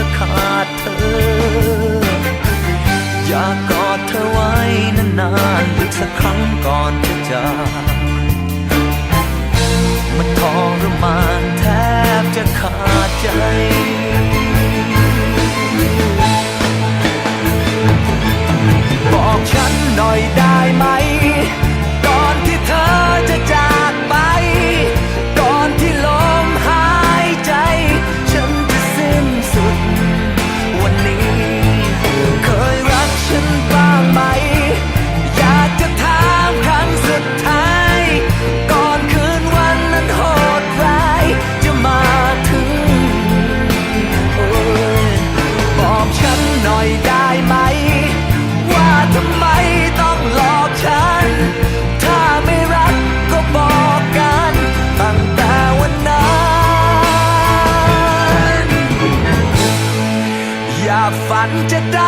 ถ้าขาดเธอ อยากกอดเธอไว้นานๆอีกสักครั้งก่อนจะจากมันทรมานแทบจะขาดใจบอกฉันหน่อยได้ไหม หน่อยได้ไหม ว่าทำไมต้องหลอกฉัน ถ้าไม่รักก็บอกกัน ตั้งแต่วันนั้น อย่าฝันจะได้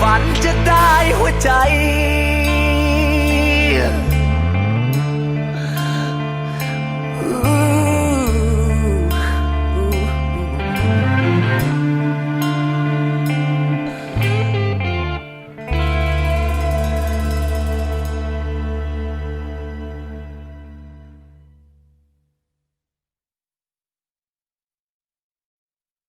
ฝันจะได้หัวใจ